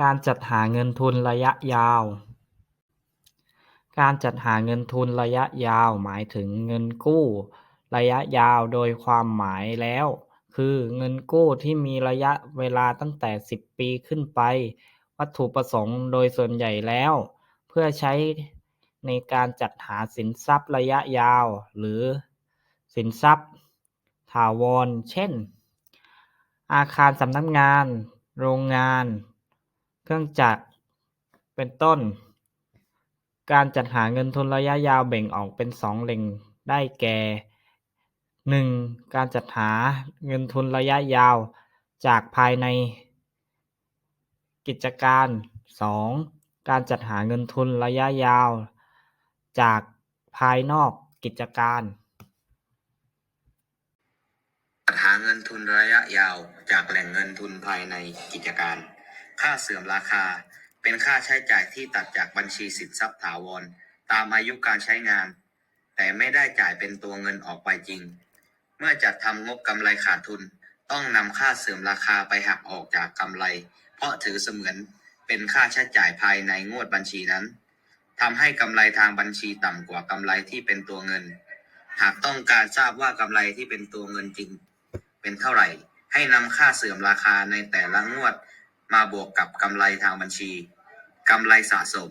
การจัดหาเงินทุนระยะยาว การจัดหาเงินทุนระยะยาว หมายถึงเงินกู้ระยะยาวโดยความหมายแล้ว คือเงินกู้ที่มีระยะเวลาตั้งแต่ 10 ปีขึ้นไป วัตถุประสงค์โดยส่วนใหญ่แล้ว เพื่อใช้ในการจัดหาสินทรัพย์ระยะยาว หรือสินทรัพย์ถาวร เช่น อาคารสำนักงาน โรงงาน เครื่องจักร เป็นต้น การจัดหาเงินทุนระยะยาวแบ่งออกเป็นสองแหล่งได้แก่หนึ่งการจัดหาเงินทุนระยะยาวจากภายใน กิจการสองการจัดหาเงินทุนระยะยาว จากภายนอกกิจการจัดหาเงินทุนระยะยาวจากแหล่งเงินทุนภายในกิจการ ค่าเสื่อมราคา เป็นค่าใช้จ่ายที่ตัดจากบัญชีสินทรัพย์ถาวร ตามอายุการใช้งาน แต่ไม่ได้จ่ายเป็นตัวเงินออกไปจริง เมื่อจัดทำงบกำไรขาดทุน ต้องนำค่าเสื่อมราคาไปหักออกจากกำไร เพราะถือเสมือนเป็นค่าใช้จ่ายภายในงวดบัญชีนั้นทำให้กำไรทางบัญชีต่ำกว่ากำไรที่เป็นตัวเงิน หากต้องการทราบว่ากำไรที่เป็นตัวเงินจริง เป็นเท่าไหร่ ให้นำค่าเสื่อมราคาในแต่ละงวด มาบวกกับกำไรทางบัญชีกำไรสะสม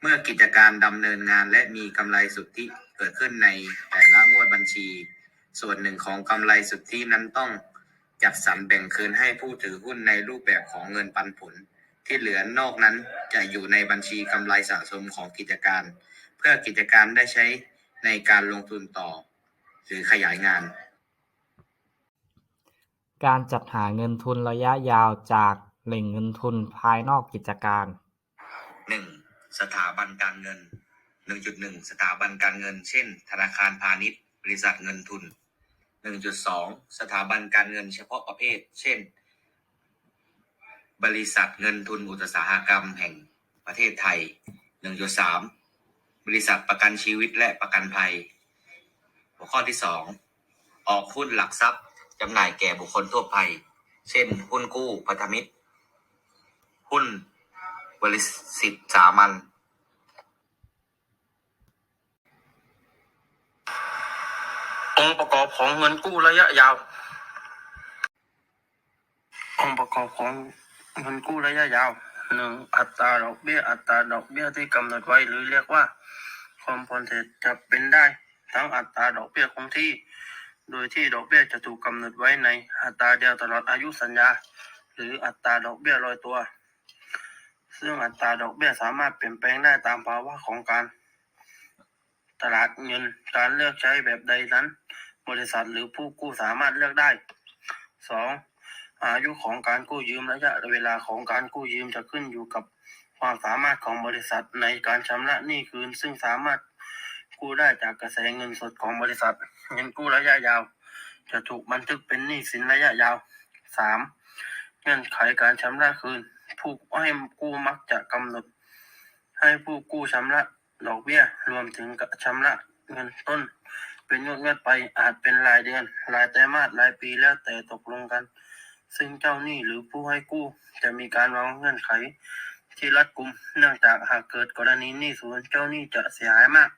เมื่อกิจการดำเนินงานและมีกำไรสุทธิเกิดขึ้นในแต่ละงวดบัญชี ส่วนหนึ่งของกำไรสุทธินั้นต้องจัดสรรแบ่งคืนให้ผู้ถือหุ้นในรูปแบบของเงินปันผล ที่เหลือนอกนั้นจะอยู่ในบัญชีกำไรสะสมของกิจการ เพื่อกิจการได้ใช้ในการลงทุนต่อ หรือขยายงาน การจัดหาเงินทุนระยะยาวจาก แหล่งเงินทุนภายนอกกิจการหนึ่งสถาบันการเงินหนึ่งจุดหนึ่งสถาบันการเงิน เช่น ธนาคารพาณิชย์ บริษัทเงินทุนหนึ่งจุดสองสถาบันการเงินเฉพาะประเภท เช่น บริษัทเงินทุนอุตสาหกรรมแห่งประเทศไทยหนึ่งจุดสามบริษัทประกันชีวิตและประกันภัย หัวข้อที่สองออกหุ้นหลักทรัพย์จำหน่ายแก่บุคคลทั่วไป เช่น หุ้นกู้พันธมิตร หุ้นบริษัทสามัญองค์ประกอบของเงินกู้ระยะยาว องค์ประกอบของเงินกู้ระยะยาวหนึ่งอัตราดอกเบี้ยอัตราดอกเบี้ยที่กำหนดไว้หรือเรียกว่าคอมพอนเทจะเป็นได้ ทั้งอัตราดอกเบี้ยคงที่ โดยที่ดอกเบี้ยจะถูกกำหนดไว้ในอัตราเดียวตลอดอายุสัญญา หรืออัตราดอกเบี้ยลอยตัว ซึ่งอัตราดอกเบี้ยสามารถเปลี่ยนแปลงได้ตามภาวะของการ ตลาดเงินการเลือกใช้แบบใดนั้น บริษัทหรือผู้กู้สามารถเลือกได้สองอายุของการกู้ยืมระยะเวลาของการกู้ยืมจะขึ้นอยู่กับความสามารถของบริษัทในการชำระหนี้คืน ซึ่งสามารถกู้ได้จากกระแสเงินสดของบริษัท เงินกู้ระยะยาว จะถูกบันทึกเป็นหนี้สินระยะยาวสามเงื่อนไขการชำระคืน ผู้ให้กู้มักจะกำหนด ให้ผู้กู้ชำระดอกเบี้ย รวมถึงชำระเงินต้น เป็นงวดงวดไปอาจเป็นรายเดือน รายไตรมาสรายปีแล้วแต่ตกลงกัน ซึ่งเจ้าหนี้หรือผู้ให้กู้จะมีการวางเงื่อนไขที่รัดกุม เนื่องจากหากเกิดกรณีหนี้ศูนเจ้าหนี้จะเสียหายมาก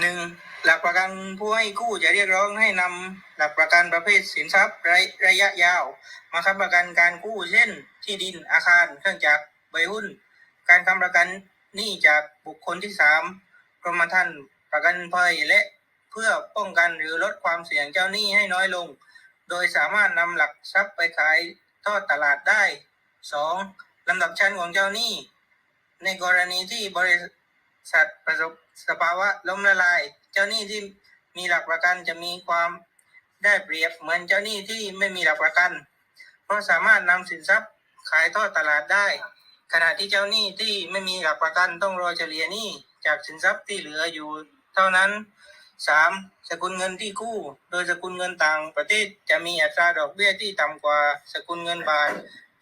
หนึ่งหลักประกันผู้ให้กู้จะเรียกร้องให้นำหลักประกันประเภทสินทรัพย์ระระยะยาว มาค้ำประกันการกู้เช่น ที่ดินอาคารเครื่องจักรใบหุ้น การค้ำประกันหนี้จากบุคคลที่สามกรมธรรม์ประกันภัยและเพื่อป้องกันหรือลดความเสี่ยงเจ้าหนี้ให้น้อยลง โดยสามารถนำหลักทรัพย์ไปขายทอดตลาดได้สองลำดับชั้นของเจ้าหนี้ ในกรณีที่บริษัท สัตว์ประสบสภาวะล้มละลาย เจ้าหนี้ที่มีหลักประกันจะมีความได้เปรียบเหมือนเจ้าหนี้ที่ไม่มีหลักประกัน เพราะสามารถนำสินทรัพย์ขายทอดตลาดได้ ขณะที่เจ้าหนี้ที่ไม่มีหลักประกันต้องรอเฉลี่ยหนี้จากสินทรัพย์ที่เหลืออยู่ เท่านั้นสามสกุลเงินที่กู้ โดยสกุลเงินต่างประเทศจะมีอัตราดอกเบี้ยที่ต่ำกว่าสกุลเงินบาท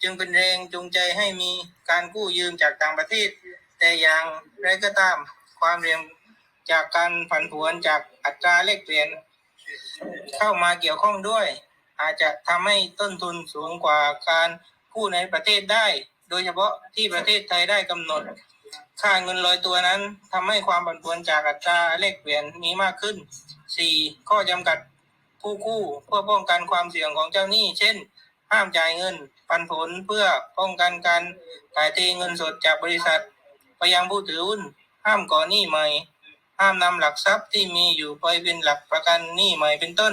จึงเป็นแรงจูงใจให้มีการกู้ยืมจากต่างประเทศ แต่อย่างไรก็ตามความเสี่ยงจากการผันผวนจากอัตราแลกเปลี่ยน เข้ามาเกี่ยวข้องด้วย อาจจะทำให้ต้นทุนสูงกว่าการกู้ในประเทศได้ โดยเฉพาะที่ประเทศไทยได้กำหนด ค่าเงินลอยตัวนั้นทำให้ความผันผวนจากอัตราแลกเปลี่ยนมีมากขึ้น 4. ข้อจำกัดผู้กู้เพื่อป้องกันความเสี่ยงของเจ้าหนี้ เช่น ห้ามจ่ายเงินปันผลเพื่อป้องกันการถ่ายเทเงินสดจากบริษัท ไปยังผู้ถือหุ้น ห้ามก่อหนี้ใหม่ ห้ามนำหลักทรัพย์ที่มีอยู่ไปเป็นหลักประกันหนี้ใหม่เป็นต้น